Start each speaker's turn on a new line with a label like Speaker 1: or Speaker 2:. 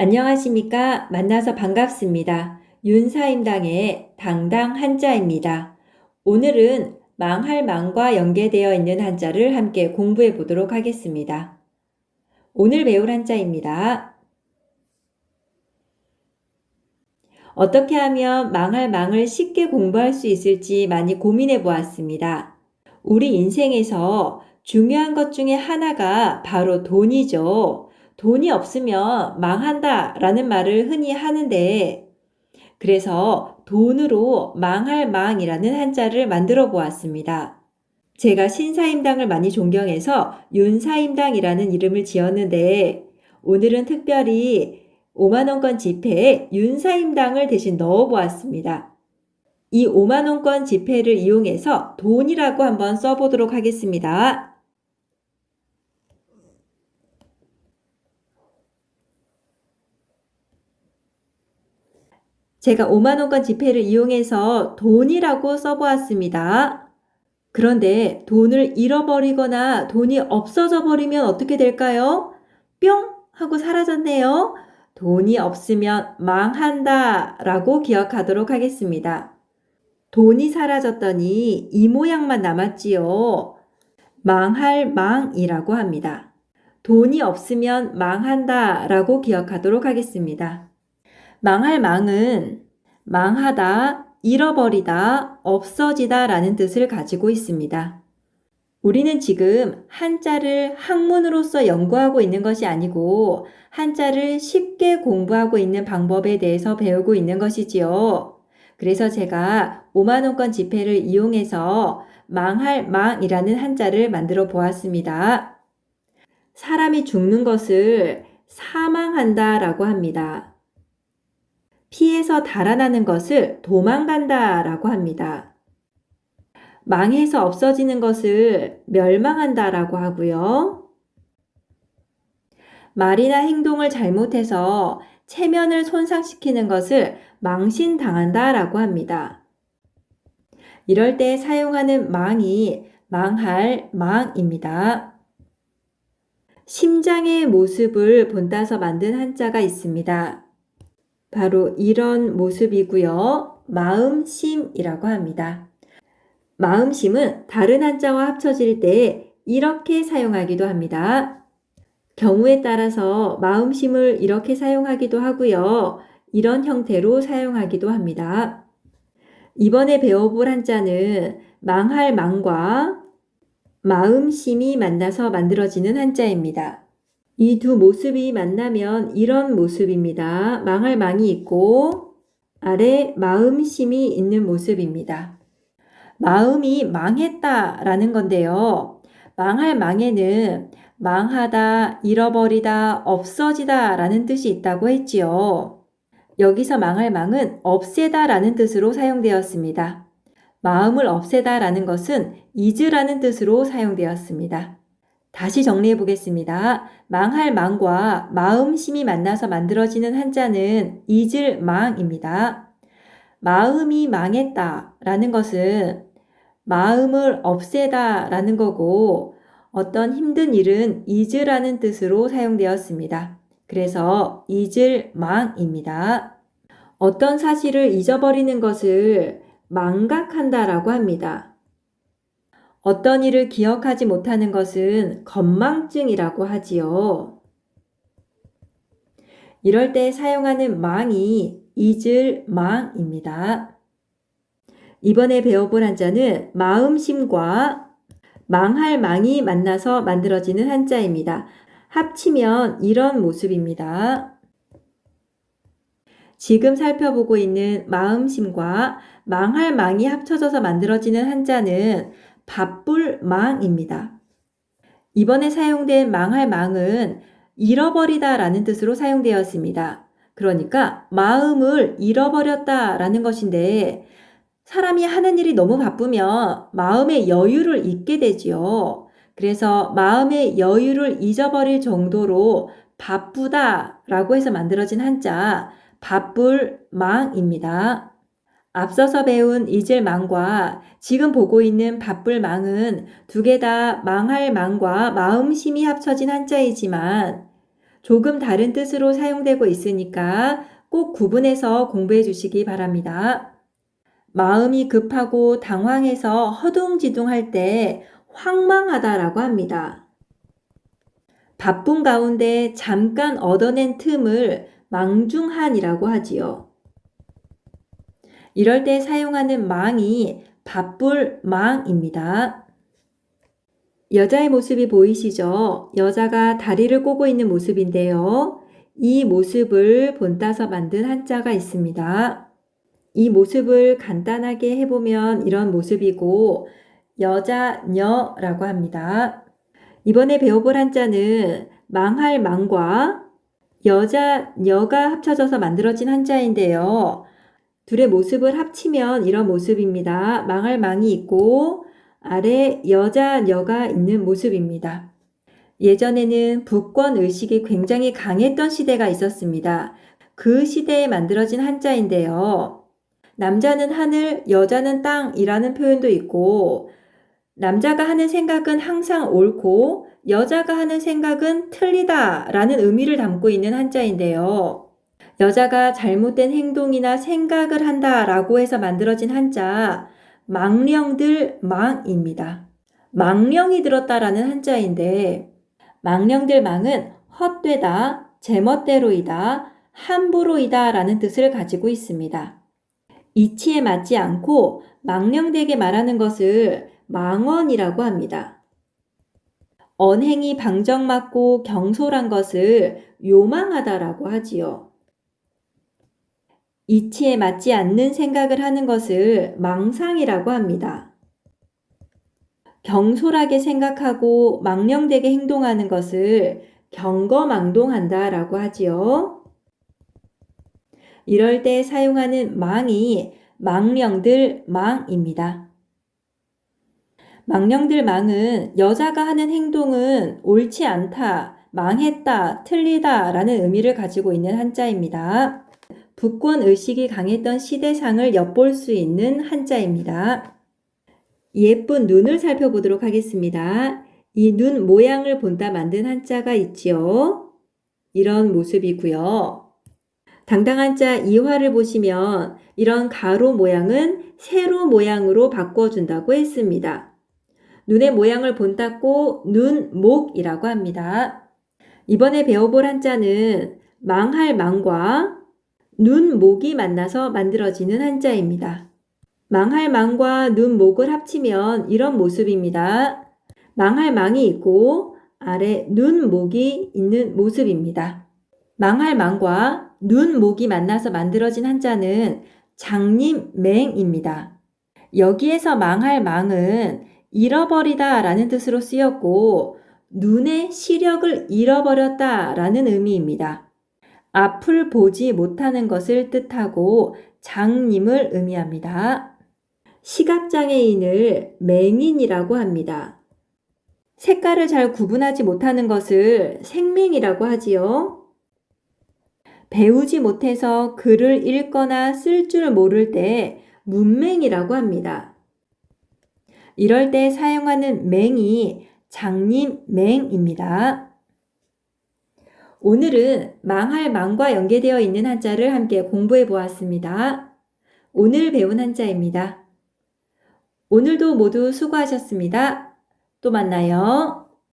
Speaker 1: 안녕하십니까. 만나서 반갑습니다. 윤사임당의 당당 한자입니다. 오늘은 망할 망과 연계되어 있는 한자를 함께 공부해 보도록 하겠습니다. 오늘 배울 한자입니다. 어떻게 하면 망할 망을 쉽게 공부할 수 있을지 많이 고민해 보았습니다. 우리 인생에서 중요한 것 중에 하나가 바로 돈이죠. 돈이 없으면 망한다 라는 말을 흔히 하는데, 그래서 돈으로 망할 망이라는 한자를 만들어 보았습니다. 제가 신사임당을 많이 존경해서 윤사임당이라는 이름을 지었는데, 오늘은 특별히 5만원권 지폐에 윤사임당을 대신 넣어 보았습니다. 이 5만원권 지폐를 이용해서 돈이라고 한번 써보도록 하겠습니다. 제가 5만원권 지폐를 이용해서 돈이라고 써보았습니다. 그런데 돈을 잃어버리거나 돈이 없어져 버리면 어떻게 될까요? 뿅! 하고 사라졌네요. 돈이 없으면 망한다 라고 기억하도록 하겠습니다. 돈이 사라졌더니 이 모양만 남았지요. 망할 망이라고 합니다. 돈이 없으면 망한다 라고 기억하도록 하겠습니다. 망할 망은 망하다, 잃어버리다, 없어지다 라는 뜻을 가지고 있습니다. 우리는 지금 한자를 학문으로서 연구하고 있는 것이 아니고 한자를 쉽게 공부하고 있는 방법에 대해서 배우고 있는 것이지요. 그래서 제가 5만원권 지폐를 이용해서 망할 망이라는 한자를 만들어 보았습니다. 사람이 죽는 것을 사망한다 라고 합니다. 피해서 달아나는 것을 도망간다 라고 합니다. 망해서 없어지는 것을 멸망한다 라고 하고요. 말이나 행동을 잘못해서 체면을 손상시키는 것을 망신당한다 라고 합니다. 이럴 때 사용하는 망이 망할 망입니다. 심장의 모습을 본따서 만든 한자가 있습니다. 바로 이런 모습이고요. 마음심이라고 합니다. 마음심은 다른 한자와 합쳐질 때 이렇게 사용하기도 합니다. 경우에 따라서 마음심을 이렇게 사용하기도 하고요. 이런 형태로 사용하기도 합니다. 이번에 배워볼 한자는 망할 망과 마음심이 만나서 만들어지는 한자입니다. 이 두 모습이 만나면 이런 모습입니다. 망할 망이 있고 아래 마음심이 있는 모습입니다. 마음이 망했다 라는 건데요. 망할 망에는 망하다, 잃어버리다, 없어지다 라는 뜻이 있다고 했지요. 여기서 망할 망은 없애다 라는 뜻으로 사용되었습니다. 마음을 없애다 라는 것은 잊으라는 뜻으로 사용되었습니다. 다시 정리해 보겠습니다. 망할 망과 마음 심이 만나서 만들어지는 한자는 잊을 망입니다. 마음이 망했다 라는 것은 마음을 없애다 라는 거고 어떤 힘든 일은 잊으라는 뜻으로 사용되었습니다. 그래서 잊을 망입니다. 어떤 사실을 잊어버리는 것을 망각한다 라고 합니다. 어떤 일을 기억하지 못하는 것은 건망증이라고 하지요. 이럴 때 사용하는 망이 잊을 망입니다. 이번에 배워볼 한자는 마음심과 망할 망이 만나서 만들어지는 한자입니다. 합치면 이런 모습입니다. 지금 살펴보고 있는 마음심과 망할 망이 합쳐져서 만들어지는 한자는 바쁠 망입니다. 이번에 사용된 망할 망은 잃어버리다 라는 뜻으로 사용되었습니다. 그러니까 마음을 잃어버렸다 라는 것인데 사람이 하는 일이 너무 바쁘면 마음의 여유를 잊게 되지요. 그래서 마음의 여유를 잊어버릴 정도로 바쁘다 라고 해서 만들어진 한자 바쁠 망입니다. 앞서서 배운 잊을 망과 지금 보고 있는 바쁠 망은 두 개 다 망할 망과 마음심이 합쳐진 한자이지만 조금 다른 뜻으로 사용되고 있으니까 꼭 구분해서 공부해 주시기 바랍니다. 마음이 급하고 당황해서 허둥지둥할 때 황망하다라고 합니다. 바쁜 가운데 잠깐 얻어낸 틈을 망중한이라고 하지요. 이럴 때 사용하는 망이 바쁠 망입니다. 여자의 모습이 보이시죠? 여자가 다리를 꼬고 있는 모습인데요. 이 모습을 본따서 만든 한자가 있습니다. 이 모습을 간단하게 해보면 이런 모습이고 여자녀라고 합니다. 이번에 배워볼 한자는 망할 망과 여자녀가 합쳐져서 만들어진 한자인데요. 둘의 모습을 합치면 이런 모습입니다. 망할 망이 있고 아래 여자녀가 있는 모습입니다. 예전에는 북권 의식이 굉장히 강했던 시대가 있었습니다. 그 시대에 만들어진 한자인데요. 남자는 하늘, 여자는 땅이라는 표현도 있고, 남자가 하는 생각은 항상 옳고, 여자가 하는 생각은 틀리다 라는 의미를 담고 있는 한자인데요. 여자가 잘못된 행동이나 생각을 한다 라고 해서 만들어진 한자, 망령들 망입니다. 망령이 들었다라는 한자인데, 망령들 망은 헛되다, 제멋대로이다, 함부로이다 라는 뜻을 가지고 있습니다. 이치에 맞지 않고 망령되게 말하는 것을 망언이라고 합니다. 언행이 방정맞고 경솔한 것을 요망하다라고 하지요. 이치에 맞지 않는 생각을 하는 것을 망상이라고 합니다. 경솔하게 생각하고 망령되게 행동하는 것을 경거망동한다 라고 하지요. 이럴 때 사용하는 망이 망령들 망입니다. 망령들 망은 여자가 하는 행동은 옳지 않다, 망했다, 틀리다 라는 의미를 가지고 있는 한자입니다. 북권 의식이 강했던 시대상을 엿볼 수 있는 한자입니다. 예쁜 눈을 살펴보도록 하겠습니다. 이 눈 모양을 본따 만든 한자가 있지요. 이런 모습이고요. 당당한 자 이화를 보시면 이런 가로 모양은 세로 모양으로 바꿔준다고 했습니다. 눈의 모양을 본따고 눈 목이라고 합니다. 이번에 배워볼 한자는 망할 망과 눈 목이 만나서 만들어지는 한자입니다. 망할 망과 눈 목을 합치면 이런 모습입니다. 망할 망이 있고 아래 눈 목이 있는 모습입니다. 망할 망과 눈 목이 만나서 만들어진 한자는 장님맹입니다. 여기에서 망할 망은 잃어버리다 라는 뜻으로 쓰였고 눈의 시력을 잃어버렸다 라는 의미입니다. 앞을 보지 못하는 것을 뜻하고 장님을 의미합니다. 시각장애인을 맹인이라고 합니다. 색깔을 잘 구분하지 못하는 것을 생맹이라고 하지요. 배우지 못해서 글을 읽거나 쓸 줄 모를 때 문맹이라고 합니다. 이럴 때 사용하는 맹이 장님맹입니다. 오늘은 망할 망과 연계되어 있는 한자를 함께 공부해 보았습니다. 오늘 배운 한자입니다. 오늘도 모두 수고하셨습니다. 또 만나요.